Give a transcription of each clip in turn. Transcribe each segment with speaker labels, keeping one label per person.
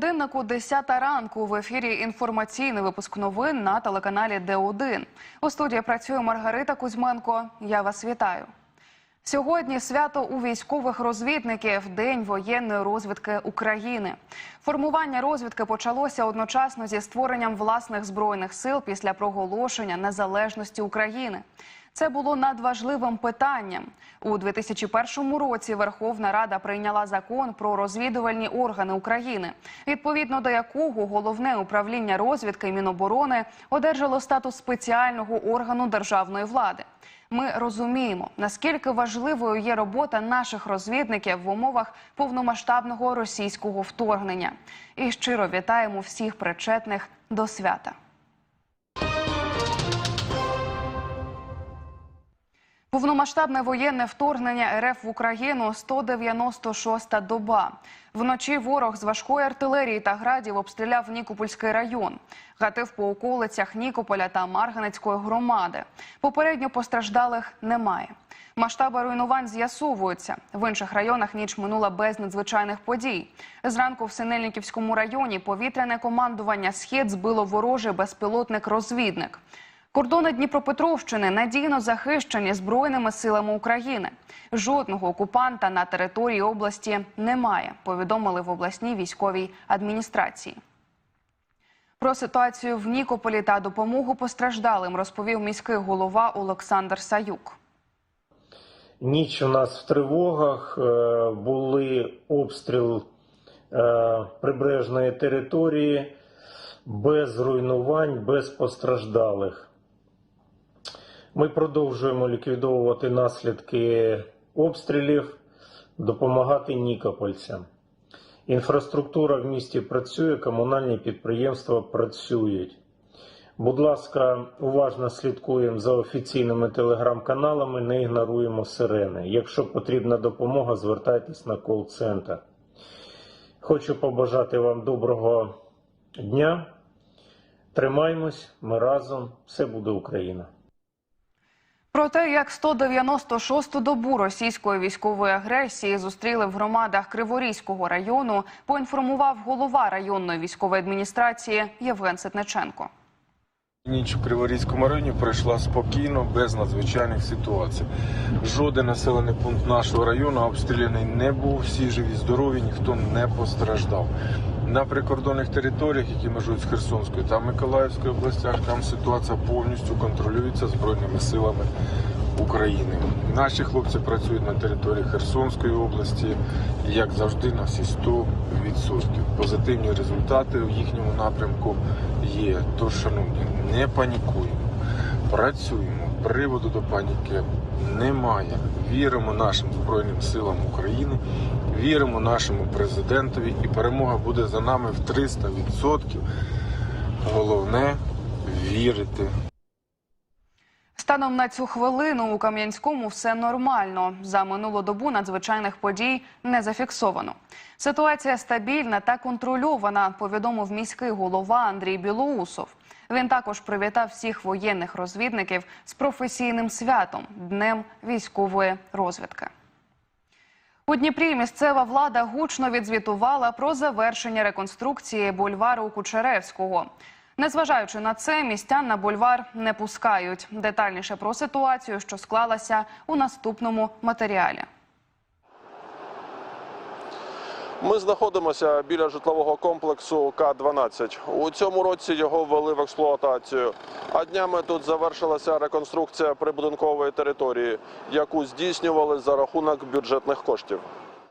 Speaker 1: Годиннику 10 ранку в ефірі інформаційний випуск новин на телеканалі Д1. У студії працює Маргарита Кузьменко. Я вас вітаю. Сьогодні свято у військових розвідників День воєнної розвідки України. Формування розвідки почалося одночасно зі створенням власних збройних сил після проголошення незалежності України. Це було надважливим питанням. У 2001 році Верховна Рада прийняла закон про розвідувальні органи України, відповідно до якого головне управління розвідки Міноборони одержало статус спеціального органу державної влади. Ми розуміємо, наскільки важливою є робота наших розвідників в умовах повномасштабного російського вторгнення. І щиро вітаємо всіх причетних до свята. Повномасштабне воєнне вторгнення РФ в Україну 196-та доба. Вночі ворог з важкої артилерії та градів обстріляв Нікопольський район. Гатив по околицях Нікополя та Марганецької громади. Попередньо постраждалих немає. Масштаби руйнувань з'ясовуються. В інших районах ніч минула без надзвичайних подій. Зранку в Синельниківському районі повітряне командування «Схід» збило ворожий безпілотник-розвідник. Кордони Дніпропетровщини надійно захищені збройними силами України. Жодного окупанта на території області немає. Повідомили в обласній військовій адміністрації. Про ситуацію в Нікополі та допомогу постраждалим розповів міський голова Олександр Саюк.
Speaker 2: Ніч у нас в тривогах е, були обстріл е, прибережної території без руйнувань, без постраждалих. Ми продовжуємо ліквідовувати наслідки обстрілів, допомагати нікопольцям. Інфраструктура в місті працює, комунальні підприємства працюють. Будь ласка, уважно слідкуємо за офіційними телеграм-каналами, не ігноруємо сирени. Якщо потрібна допомога, звертайтесь на кол-центр. Хочу побажати вам доброго дня. Тримаймось, ми разом, все буде Україна.
Speaker 1: Про те, як 196-ту добу російської військової агресії зустріли в громадах Криворізького району, поінформував голова районної військової адміністрації Євген Ситниченко.
Speaker 3: Ніч в Криворізькому районі пройшла спокійно, без надзвичайних ситуацій. Жоден населений пункт нашого району обстріляний не був. Всі живі, здорові, ніхто не постраждав. На прикордонних територіях, які межують з Херсонською та Миколаївською областях, там ситуація повністю контролюється збройними силами України. Наші хлопці працюють на території Херсонської області, як завжди, на всі 100%. Позитивні результати в їхньому напрямку є. Тож, шановні, не панікуємо, працюємо. Приводу до паніки немає. Віримо нашим Збройним силам України, віримо нашому президентові, і перемога буде за нами в 300%. Головне вірити.
Speaker 1: Станом на цю хвилину у Кам'янському все нормально. За минулу добу надзвичайних подій не зафіксовано. Ситуація стабільна та контрольована, повідомив міський голова Андрій Білоусов. Він також привітав всіх воєнних розвідників з професійним святом Днем військової розвідки. У Дніпрі місцева влада гучно відзвітувала про завершення реконструкції бульвару Кучеревського. Незважаючи на це, містян на бульвар не пускають. Детальніше про ситуацію, що склалася у наступному матеріалі.
Speaker 4: Ми знаходимося біля житлового комплексу К-12. У цьому році його ввели в експлуатацію. А днями тут завершилася реконструкція прибудинкової території, яку здійснювали за рахунок бюджетних коштів.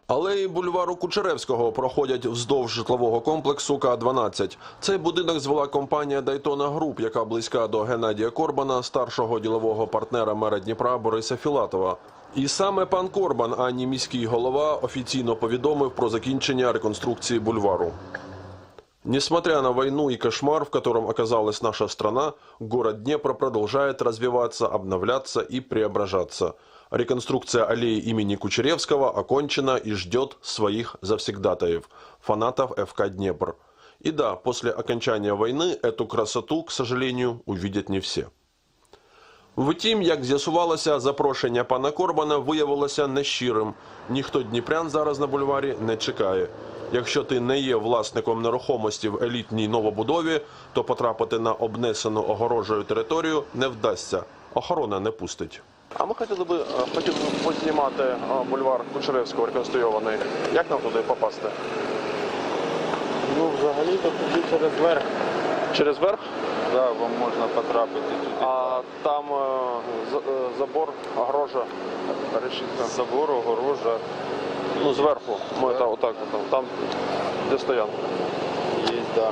Speaker 5: Алеї бульвару Кучеревського проходять вздовж житлового комплексу К-12. Цей будинок звела компанія Дайтона Груп, яка близька до Геннадія Корбана, старшого ділового партнера мера Дніпра Бориса Філатова. І саме пан Корбан, а не міський голова, офіційно повідомив про закінчення реконструкції бульвару. Несмотря на войну и кошмар, в котором оказалась наша страна, город Днепр продолжает развиваться, обновляться и преображаться. Реконструкция аллеи имени Кучеревского окончена и ждет своих завсегдатаев, фанатов ФК Днепр. И да, после окончания войны эту красоту, к сожалению, увидят не все. Втім, як з'ясувалося, запрошення пана Корбана виявилося нещирим. Ніхто дніпрян зараз на бульварі не чекає. Якщо ти не є власником нерухомості в елітній новобудові, то потрапити на обнесену огорожею територію не вдасться. Охорона не пустить.
Speaker 4: А ми хотіли би е, хотіли б познімати е, бульвар Кучеревського реконструйований. Як нам туди попасти?
Speaker 6: Ну, взагалі то тоді через верх.
Speaker 4: Через верх?
Speaker 6: Да, вам можна потрапити туди.
Speaker 4: А там е, е, забор, огорожа, решітка.
Speaker 6: Забор, огорожа
Speaker 4: Ну, зверху. Ми там, отак, там, там, де стоянка.
Speaker 6: є, да.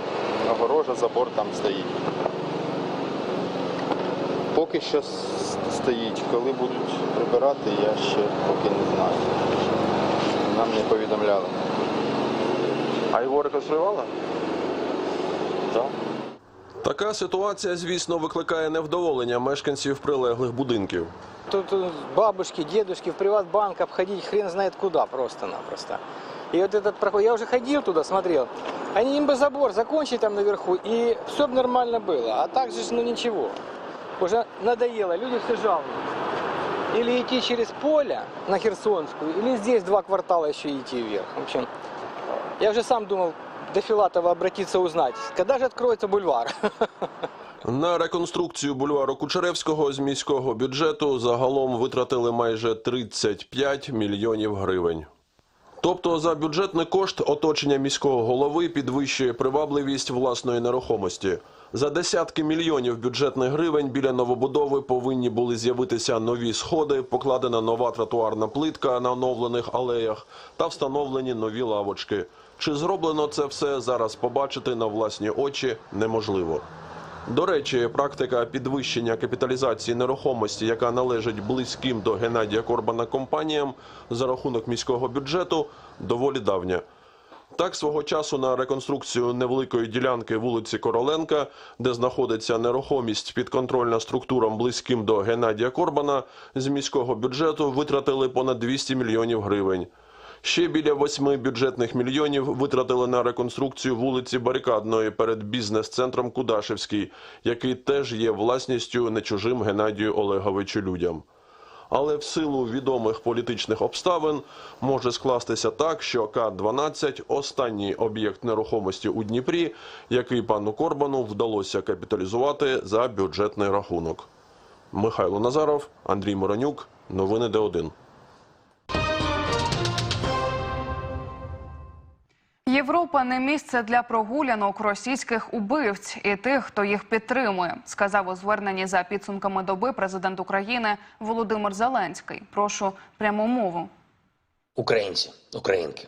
Speaker 6: Огорожа, забор там стоїть. Поки що стоїть. Коли будуть прибирати, я ще поки не знаю. Нам не повідомляли.
Speaker 4: А його реконструювали?
Speaker 6: Так.
Speaker 5: Така ситуація, звісно, викликає невдоволення мешканців прилеглих будинків.
Speaker 7: Тут э, бабушки, дедушки в приватбанк обходить хрен знает куда просто-напросто. И вот этот проход, я уже ходил туда, смотрел. Они им бы забор закончить там наверху, и все бы нормально было. А так же, ж, ну ничего. Уже надоело, люди все жалуются. Или идти через поле на Херсонскую, или здесь два квартала еще идти вверх. В общем, я уже сам думал до Филатова обратиться узнать, когда же откроется бульвар.
Speaker 5: На реконструкцію бульвару Кучеревського з міського бюджету загалом витратили майже 35 мільйонів гривень. Тобто за бюджетний кошт оточення міського голови підвищує привабливість власної нерухомості. За десятки мільйонів бюджетних гривень біля новобудови повинні були з'явитися нові сходи, покладена нова тротуарна плитка на оновлених алеях та встановлені нові лавочки. Чи зроблено це все зараз побачити на власні очі неможливо. До речі, практика підвищення капіталізації нерухомості, яка належить близьким до Геннадія Корбана компаніям за рахунок міського бюджету, доволі давня. Так, свого часу на реконструкцію невеликої ділянки вулиці Короленка, де знаходиться нерухомість підконтрольна структурам близьким до Геннадія Корбана, з міського бюджету витратили понад 200 мільйонів гривень. Ще біля восьми бюджетних мільйонів витратили на реконструкцію вулиці Барикадної перед бізнес-центром Кудашевський, який теж є власністю не чужим Геннадію Олеговичу людям. Але в силу відомих політичних обставин може скластися так, що К-12 – останній об'єкт нерухомості у Дніпрі, який пану Корбану вдалося капіталізувати за бюджетний рахунок. Михайло Назаров, Андрій Моронюк. Новини Д1.
Speaker 1: Європа не місце для прогулянок російських убивць і тих, хто їх підтримує, сказав у зверненні за підсумками доби президент України Володимир Зеленський. Прошу пряму мову.
Speaker 8: Українці, українки,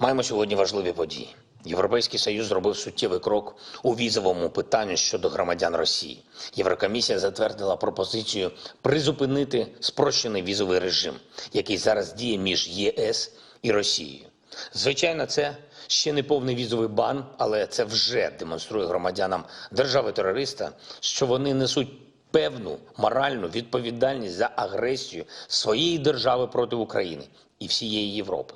Speaker 8: маємо сьогодні важливі події. Європейський союз зробив суттєвий крок у візовому питанні щодо громадян Росії. Єврокомісія затвердила пропозицію призупинити спрощений візовий режим, який зараз діє між ЄС і Росією. Звичайно, це ще не повний візовий бан, але це вже демонструє громадянам держави-терориста, що вони несуть певну моральну відповідальність за агресію своєї держави проти України і всієї Європи.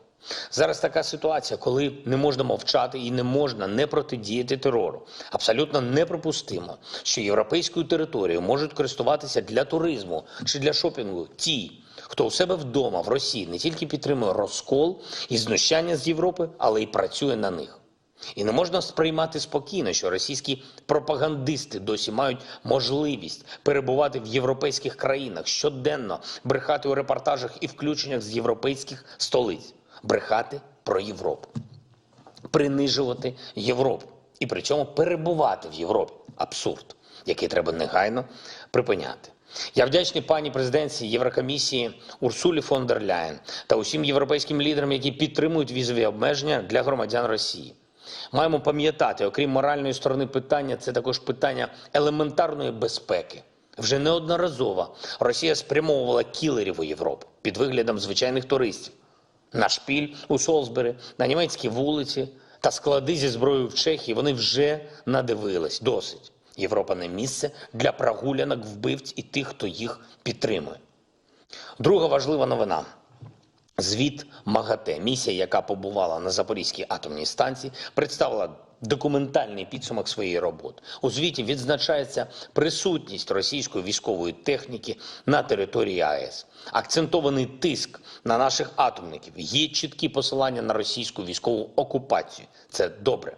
Speaker 8: Зараз така ситуація, коли не можна мовчати і не можна не протидіяти терору. Абсолютно неприпустимо, що європейською територією можуть користуватися для туризму чи для шопінгу ті, хто у себе вдома в Росії не тільки підтримує розкол і знущання з Європи, але й працює на них. І не можна сприймати спокійно, що російські пропагандисти досі мають можливість перебувати в європейських країнах щоденно, брехати у репортажах і включеннях з європейських столиць, брехати про Європу, принижувати Європу і при цьому перебувати в Європі. Абсурд, який треба негайно припиняти. Я вдячний пані президенці Єврокомісії Урсулі фон дер Ляєн та усім європейським лідерам, які підтримують візові обмеження для громадян Росії. Маємо пам'ятати, окрім моральної сторони питання, це також питання елементарної безпеки. Вже неодноразово Росія спрямовувала кілерів у Європу під виглядом звичайних туристів на шпіль у Солсбері, на німецькі вулиці та склади зі зброєю в Чехії. Вони вже надивились досить. Європа не місце для прогулянок вбивць і тих, хто їх підтримує. Друга важлива новина. Звіт МАГАТЕ, місія, яка побувала на Запорізькій атомній станції, представила документальний підсумок своєї роботи. У звіті відзначається присутність російської військової техніки на території АЕС, акцентований тиск на наших атомників. Є чіткі посилання на російську військову окупацію. Це добре.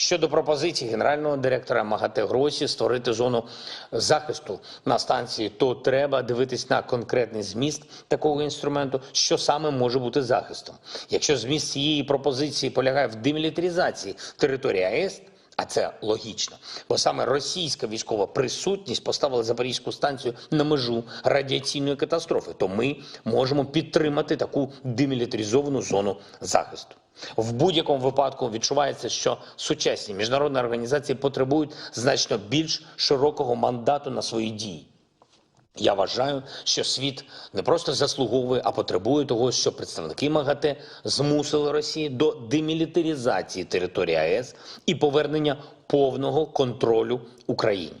Speaker 8: Щодо пропозиції генерального директора МАГАТЕ Гросі створити зону захисту на станції, то треба дивитись на конкретний зміст такого інструменту, що саме може бути захистом. Якщо зміст цієї пропозиції полягає в демілітаризації території АЕС, а це логічно, бо саме російська військова присутність поставила Запорізьку станцію на межу радіаційної катастрофи, то ми можемо підтримати таку демілітаризовану зону захисту. В будь-якому випадку відчувається, що сучасні міжнародні організації потребують значно більш широкого мандату на свої дії. Я вважаю, що світ не просто заслуговує, а потребує того, щоб представники МАГАТЕ змусили Росію до демілітаризації території АЕС і повернення повного контролю Україні.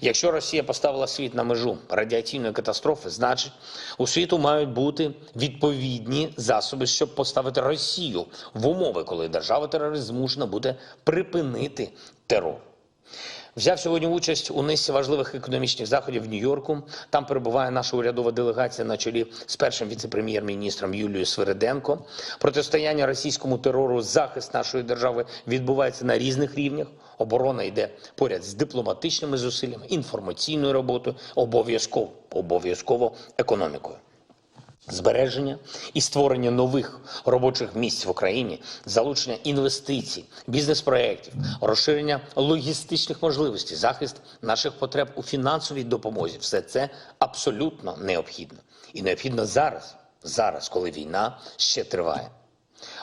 Speaker 8: Якщо Росія поставила світ на межу радіаційної катастрофи, значить у світу мають бути відповідні засоби, щоб поставити Росію в умови, коли держава-терорист змушена буде припинити терор. Взяв сьогодні участь у низці важливих економічних заходів в Нью-Йорку. Там перебуває наша урядова делегація на чолі з першим віце-прем'єр-міністром Юлією Свириденко. Протистояння російському терору, захист нашої держави відбувається на різних рівнях. Оборона йде поряд з дипломатичними зусиллями, інформаційною роботою, обов'язково обов'язково економікою. Збереження і створення нових робочих місць в Україні, залучення інвестицій, бізнес-проєктів, розширення логістичних можливостей, захист наших потреб у фінансовій допомозі все це абсолютно необхідно. І необхідно зараз, зараз, коли війна ще триває.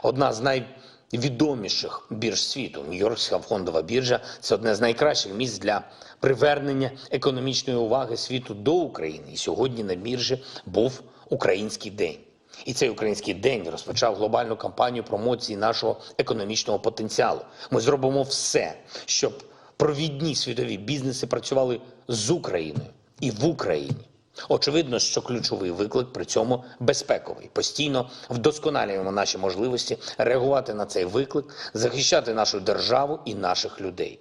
Speaker 8: Одна з найвідоміших бірж світу, Нью-Йоркська фондова біржа, це одне з найкращих місць для привернення економічної уваги світу до України. І сьогодні на біржі був Український день. І цей український день розпочав глобальну кампанію промоції нашого економічного потенціалу. Ми зробимо все, щоб провідні світові бізнеси працювали з Україною і в Україні. Очевидно, що ключовий виклик при цьому безпековий. Постійно вдосконалюємо наші можливості реагувати на цей виклик, захищати нашу державу і наших людей.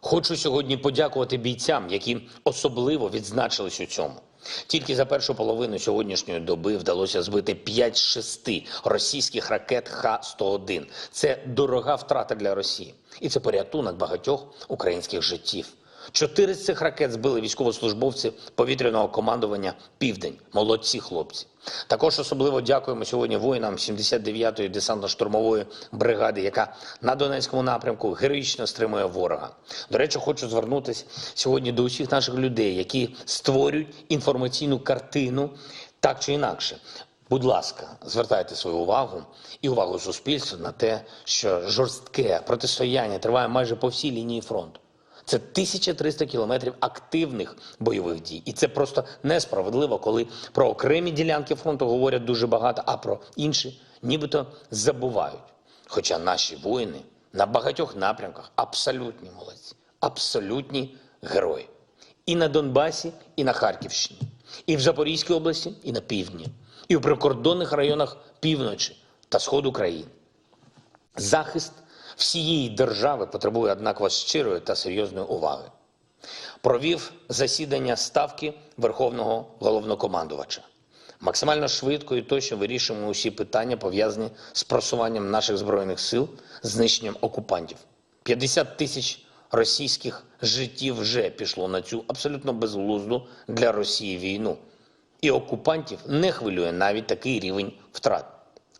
Speaker 8: Хочу сьогодні подякувати бійцям, які особливо відзначились у цьому. Тільки за першу половину сьогоднішньої доби вдалося збити 5 з 6 російських ракет Х-101. Це дорога втрата для Росії. І це порятунок багатьох українських життів. Чотири з цих ракет збили військовослужбовці повітряного командування Південь. Молодці хлопці. Також особливо дякуємо сьогодні воїнам 79-ї десантно-штурмової бригади, яка на Донецькому напрямку героїчно стримує ворога. До речі, хочу звернутися сьогодні до усіх наших людей, які створюють інформаційну картину так чи інакше. Будь ласка, звертайте свою увагу і увагу суспільства на те, що жорстке протистояння триває майже по всій лінії фронту. Це 1300 кілометрів активних бойових дій. І це просто несправедливо, коли про окремі ділянки фронту говорять дуже багато, а про інші нібито забувають. Хоча наші воїни на багатьох напрямках абсолютні молодці, абсолютні герої. І на Донбасі, і на Харківщині, і в Запорізькій області, і на півдні, і в прикордонних районах півночі та сходу країни. Захист всієї держави потребує однаково щирої та серйозної уваги. Провів засідання ставки Верховного головнокомандувача. Максимально швидко і точно вирішуємо усі питання, пов'язані з просуванням наших збройних сил, знищенням окупантів. 50 тисяч російських життів вже пішло на цю абсолютно безглузду для Росії війну. І окупантів не хвилює навіть такий рівень втрат.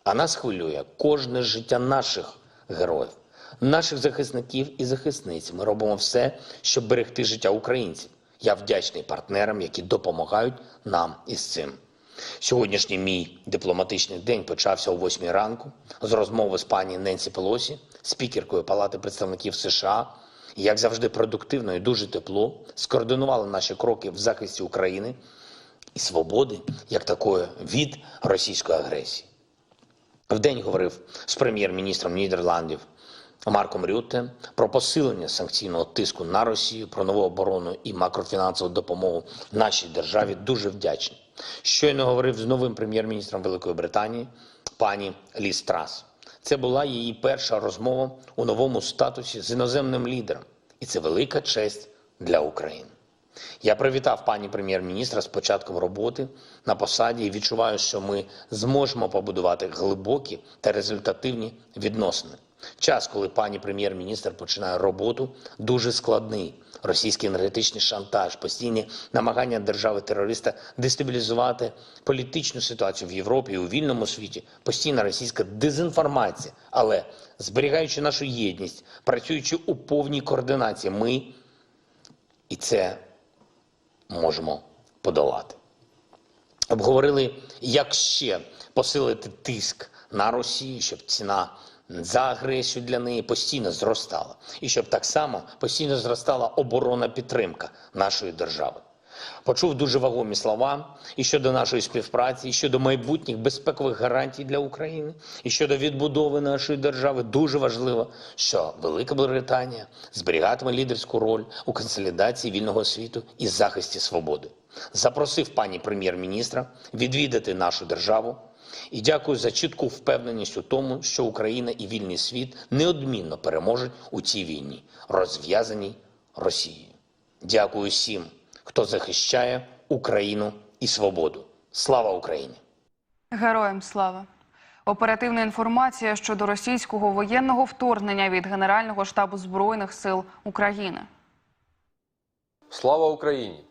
Speaker 8: А нас хвилює кожне життя наших героїв, наших захисників і захисниць. Ми робимо все, щоб берегти життя українців. Я вдячний партнерам, які допомагають нам із цим. Сьогоднішній мій дипломатичний день почався о 8 ранку з розмови з пані Ненсі Пелосі, спікеркою Палати представників США. Як завжди, продуктивно і дуже тепло скоординували наші кроки в захисті України і свободи, як такої від російської агресії. Вдень говорив з прем'єр-міністром Нідерландів Марком Рютте про посилення санкційного тиску на Росію, про нову оборону і макрофінансову допомогу нашій державі. Дуже вдячний. Щойно говорив з новим прем'єр-міністром Великої Британії пані Лі Страс. Це була її перша розмова у новому статусі з іноземним лідером, і це велика честь для України. Я привітав пані прем'єр-міністра з початком роботи на посаді і відчуваю, що ми зможемо побудувати глибокі та результативні відносини. Час, коли пані прем'єр-міністр починає роботу, дуже складний. Російський енергетичний шантаж, постійні намагання держави-терориста дестабілізувати політичну ситуацію в Європі і у вільному світі, постійна російська дезінформація. Але зберігаючи нашу єдність, працюючи у повній координації, ми і це можемо подолати. Обговорили, як ще посилити тиск на Росію, щоб ціна за агресію для неї постійно зростала, і щоб так само постійно зростала оборонна підтримка нашої держави. Почув дуже вагомі слова і щодо нашої співпраці, і щодо майбутніх безпекових гарантій для України, і щодо відбудови нашої держави. Дуже важливо, що Велика Британія зберігатиме лідерську роль у консолідації вільного світу і захисті свободи. Запросив пані прем'єр-міністра відвідати нашу державу і дякую за чітку впевненість у тому, що Україна і вільний світ неодмінно переможуть у цій війні, розв'язаній Росією. Дякую всім, хто захищає Україну і свободу. Слава Україні!
Speaker 1: Героям слава. Оперативна інформація щодо російського воєнного вторгнення від Генерального штабу Збройних сил України.
Speaker 9: Слава Україні!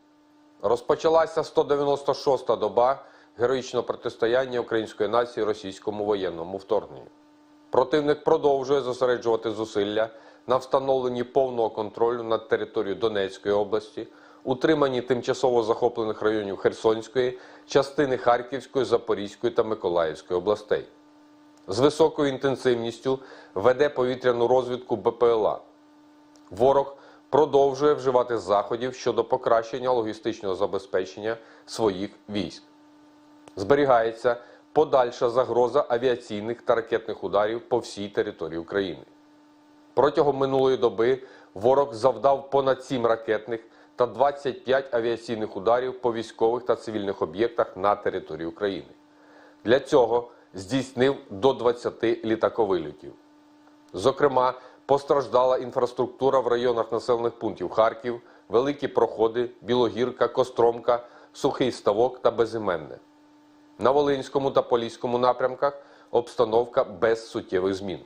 Speaker 9: Розпочалася 196-та доба героїчного протистояння української нації російському воєнному вторгненню. Противник продовжує зосереджувати зусилля на встановленні повного контролю над територією Донецької області, утриманні тимчасово захоплених районів Херсонської, частини Харківської, Запорізької та Миколаївської областей. З високою інтенсивністю веде повітряну розвідку БПЛА. Ворог продовжує вживати заходів щодо покращення логістичного забезпечення своїх військ. Зберігається подальша загроза авіаційних та ракетних ударів по всій території України. Протягом минулої доби ворог завдав понад 7 ракетних та 25 авіаційних ударів по військових та цивільних об'єктах на території України. Для цього здійснив до 20 літаковильотів. Зокрема, постраждала інфраструктура в районах населених пунктів Харків, Великі Проходи, Білогірка, Костромка, Сухий Ставок та Безіменне. На Волинському та Поліському напрямках обстановка без суттєвих змін.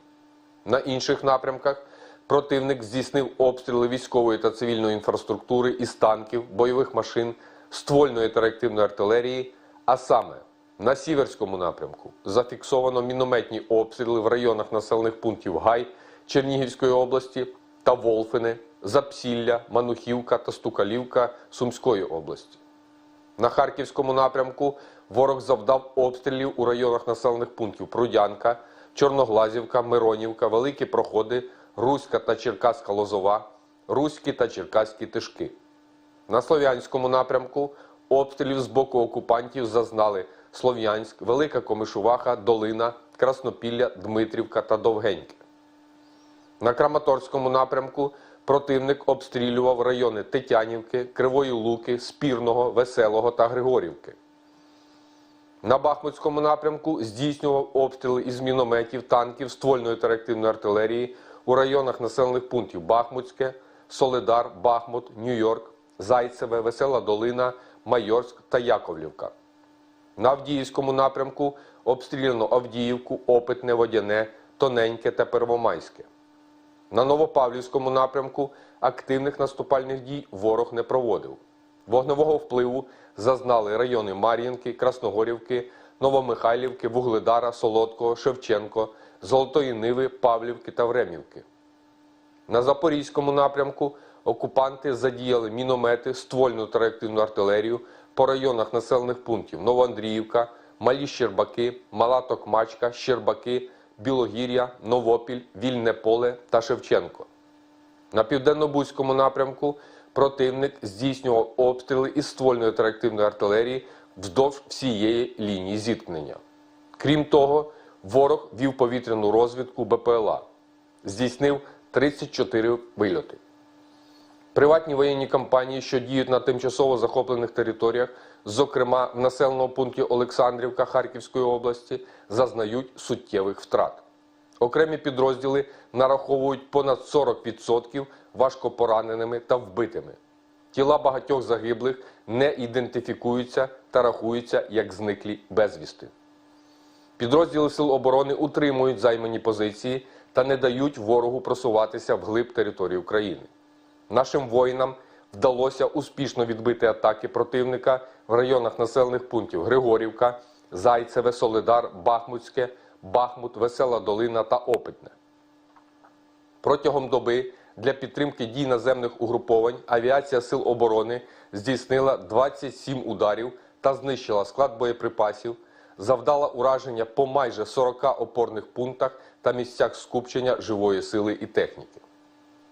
Speaker 9: На інших напрямках противник здійснив обстріли військової та цивільної інфраструктури із танків, бойових машин, ствольної та реактивної артилерії, а саме на Сіверському напрямку зафіксовано мінометні обстріли в районах населених пунктів Гай Чернігівської області та Волфине, Запсілля, Манухівка та Стукалівка Сумської області. На Харківському напрямку ворог завдав обстрілів у районах населених пунктів Прудянка, Чорноглазівка, Миронівка, Великі Проходи, Руська та Черкаська Лозова, Руські та Черкаські Тишки. На Слов'янському напрямку обстрілів з боку окупантів зазнали Слов'янськ, Велика Комишуваха, Долина, Краснопілля, Дмитрівка та Довгеньке. На Краматорському напрямку противник обстрілював райони Тетянівки, Кривої Луки, Спірного, Веселого та Григорівки. На Бахмутському напрямку здійснював обстріли із мінометів, танків, ствольної та реактивної артилерії у районах населених пунктів Бахмутське, Солидар, Бахмут, Нью-Йорк, Зайцеве, Весела Долина, Майорськ та Яковлівка. На Авдіївському напрямку обстріляно Авдіївку, Опитне, Водяне, Тоненьке та Первомайське. На Новопавлівському напрямку активних наступальних дій ворог не проводив. Вогневого впливу зазнали райони Мар'їнки, Красногорівки, Новомихайлівки, Вугледара, Солодкого, Шевченко, Золотої Ниви, Павлівки та Времівки. На Запорізькому напрямку окупанти задіяли міномети, ствольну та артилерію по районах населених пунктів Новоандріївка, Малі Щербаки, Мала Токмачка, Щербаки, Білогір'я, Новопіль, Вільне Поле та Шевченко. На південно-бузькому напрямку противник здійснював обстріли із ствольної та артилерії вздовж всієї лінії зіткнення. Крім того, ворог вів повітряну розвідку БПЛА, здійснив 34 вильоти. Приватні воєнні компанії, що діють на тимчасово захоплених територіях, зокрема в населеному пункті Олександрівка Харківської області, зазнають суттєвих втрат. Окремі підрозділи нараховують понад 40% важкопораненими та вбитими. Тіла багатьох загиблих не ідентифікуються та рахуються як зниклі безвісти. Підрозділи Сил оборони утримують займані позиції та не дають ворогу просуватися вглиб території України. Нашим воїнам вдалося успішно відбити атаки противника в районах населених пунктів Григорівка, Зайцеве, Солидар, Бахмутське, Бахмут, Весела Долина та Опитне. Протягом доби для підтримки дій наземних угруповань авіація Сил оборони здійснила 27 ударів та знищила склад боєприпасів, завдала ураження по майже 40 опорних пунктах та місцях скупчення живої сили і техніки.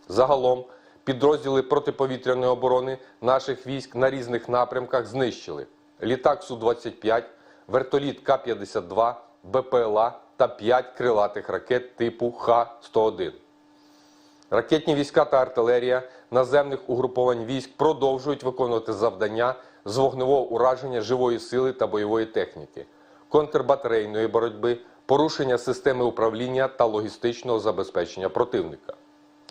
Speaker 9: Загалом підрозділи протиповітряної оборони наших військ на різних напрямках знищили літак Су-25, вертоліт К-52, БПЛА та 5 крилатих ракет типу Х-101. Ракетні війська та артилерія наземних угруповань військ продовжують виконувати завдання з вогневого ураження живої сили та бойової техніки, контрбатарейної боротьби, порушення системи управління та логістичного забезпечення противника.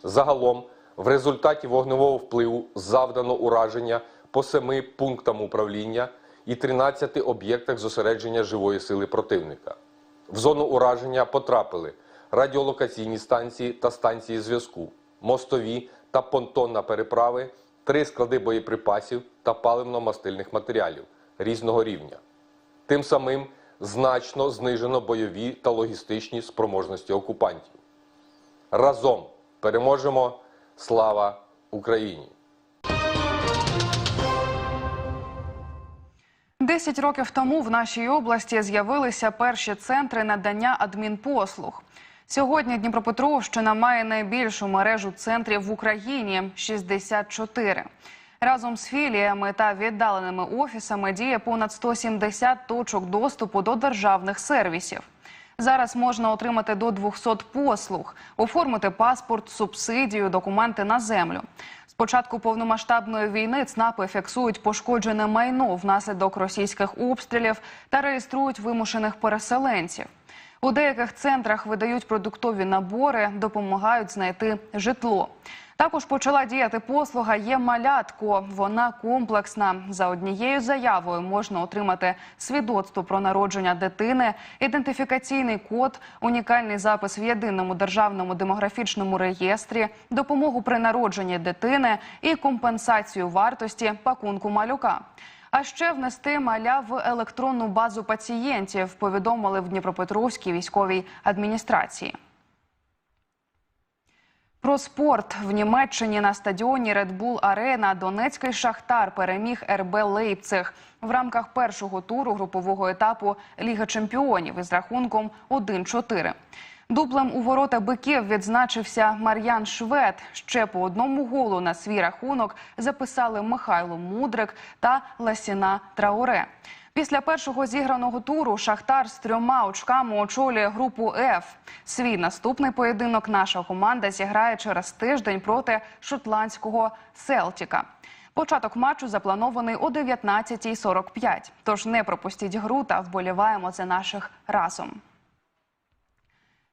Speaker 9: Загалом, в результаті вогневого впливу завдано ураження по семи пунктам управління і 13 об'єктах зосередження живої сили противника. В зону ураження потрапили радіолокаційні станції та станції зв'язку, мостові та понтонна переправи, три склади боєприпасів та паливно-мастильних матеріалів різного рівня. Тим самим значно знижено бойові та логістичні спроможності окупантів. Разом переможемо! Слава Україні!
Speaker 1: Десять років тому в нашій області з'явилися перші центри надання адмінпослуг. Сьогодні Дніпропетровщина має найбільшу мережу центрів в Україні 64. Разом з філіями та віддаленими офісами діє понад 170 точок доступу до державних сервісів. Зараз можна отримати до 200 послуг, оформити паспорт, субсидію, документи на землю. З початку повномасштабної війни ЦНАПи фіксують пошкоджене майно внаслідок російських обстрілів та реєструють вимушених переселенців. У деяких центрах видають продуктові набори, допомагають знайти житло. Також почала діяти послуга «Є малятко». Вона комплексна. За однією заявою можна отримати свідоцтво про народження дитини, ідентифікаційний код, унікальний запис в єдиному державному демографічному реєстрі, допомогу при народженні дитини і компенсацію вартості пакунку малюка. А ще внести маля в електронну базу пацієнтів, повідомили в Дніпропетровській військовій адміністрації. Про спорт в Німеччині на стадіоні Red Bull Арена Донецький Шахтар переміг РБ Лейпциг в рамках першого туру групового етапу Ліги Чемпіонів із рахунком 1-4. Дублем у ворота биків відзначився Мар'ян Швед. Ще по одному голу на свій рахунок записали Михайло Мудрик та Ласіна Трауре. Після першого зіграного туру Шахтар з трьома очками очолює групу Ф. Свій наступний поєдинок наша команда зіграє через тиждень проти шотландського Селтіка. Початок матчу запланований о 19.45. Тож не пропустіть гру та вболіваємо за наших разом.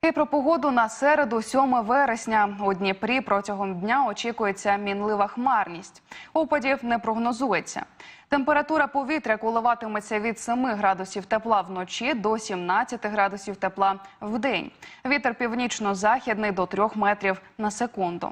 Speaker 1: І про погоду на середу, 7 вересня. У Дніпрі протягом дня очікується мінлива хмарність. Опадів не прогнозується. Температура повітря коливатиметься від 7 градусів тепла вночі до 17 градусів тепла в день. Вітер північно-західний до 3 метрів на секунду.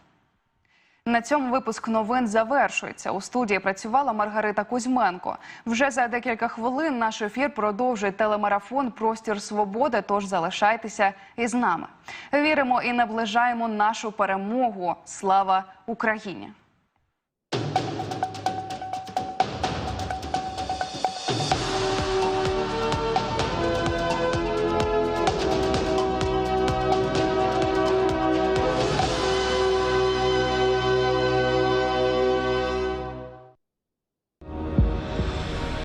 Speaker 1: На цьому випуск новин завершується. У студії працювала Маргарита Кузьменко. Вже за декілька хвилин наш ефір продовжує телемарафон Простір свободи. Тож залишайтеся із нами. Віримо і наближаємо нашу перемогу. Слава Україні!